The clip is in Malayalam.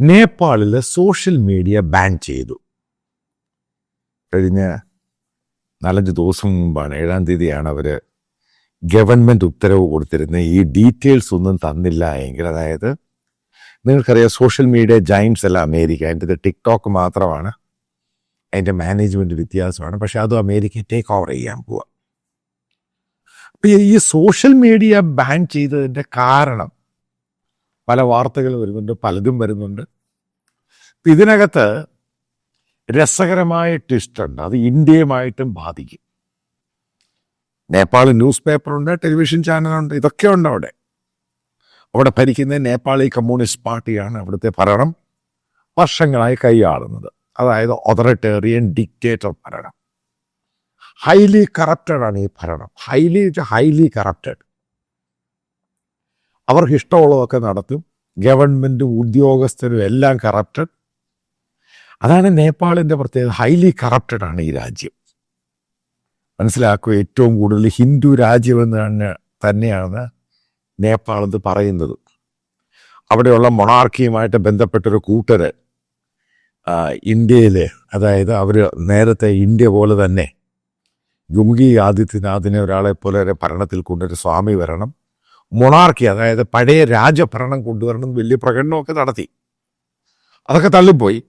നേപ്പാളിൽ സോഷ്യൽ മീഡിയ ബാൻ ചെയ്തു. കഴിഞ്ഞ നാലഞ്ച് ദിവസം മുമ്പാണ് ഏഴാം തീയതിയാണ് അവർ ഗവൺമെന്റ് ഉത്തരവ് കൊടുത്തിരുന്നത്. ഈ ഡീറ്റെയിൽസ് ഒന്നും തന്നില്ല എങ്കിൽ അതായത് നിങ്ങൾക്കറിയാം സോഷ്യൽ മീഡിയ ജൈൻസ് അല്ല അമേരിക്ക. അതിന്റെ ടിക്ടോക്ക് മാത്രമാണ്. അതിന്റെ മാനേജ്മെന്റ് വ്യത്യാസമാണ്. പക്ഷേ അതും അമേരിക്ക ടേക്ക് ഓവർ ചെയ്യാൻ പോവുക അപ്പം ഈ സോഷ്യൽ മീഡിയ ബാൻ ചെയ്തതിന്റെ കാരണം പല വാർത്തകൾ വരുന്നുണ്ട് പലതും വരുന്നുണ്ട്. ഇതിനകത്ത് രസകരമായ ട്വിസ്റ്റ് ഉണ്ട്. അത് ഇന്ത്യയുമായിട്ടും ബാധിക്കും. നേപ്പാൾ ന്യൂസ് പേപ്പറുണ്ട് ടെലിവിഷൻ ചാനലുണ്ട് ഇതൊക്കെ ഉണ്ട് അവിടെ. അവിടെ ഭരിക്കുന്ന നേപ്പാളി കമ്മ്യൂണിസ്റ്റ് പാർട്ടിയാണ് അവിടുത്തെ ഭരണം. വർഷങ്ങളായി കൈയാളുന്നത്. അതായത് ഒതറിറ്റേറിയൻ ഡിക്റ്റേറ്റർ ഭരണം. ഹൈലി കറപ്റ്റഡ് ആണ് ഈ ഭരണം. ഹൈലി ഹൈലി കറപ്റ്റഡ് അവർക്ക് ഇഷ്ടമുള്ളതൊക്കെ നടത്തും. ഗവൺമെന്റും ഉദ്യോഗസ്ഥരും എല്ലാം കറപ്റ്റഡ് അതാണ് നേപ്പാളിന്റെ പ്രത്യേകത. ഹൈലി കറപ്റ്റഡ് ആണ് ഈ രാജ്യം. മനസ്സിലാക്കുക ഏറ്റവും കൂടുതൽ ഹിന്ദു രാജ്യമെന്ന് തന്നെ തന്നെയാണ് നേപ്പാൾ എന്ന് പറയുന്നത്. അവിടെയുള്ള മൊണാർക്കിയുമായിട്ട് ബന്ധപ്പെട്ടൊരു കൂട്ടര് ഇന്ത്യയിൽ അതായത് അവർ നേരത്തെ ഇന്ത്യ പോലെ തന്നെ ജുംഗി ആദിത്യനാഥിനെ ഒരാളെ പോലെ ഭരണത്തിൽ കൊണ്ടൊരു സ്വാമി വരണം. മൊണാർക്കി അതായത് പഴയ രാജഭരണം കൊണ്ടുവരണം വലിയ പ്രകടനമൊക്കെ നടത്തി. അതൊക്കെ തള്ളിപ്പോയി.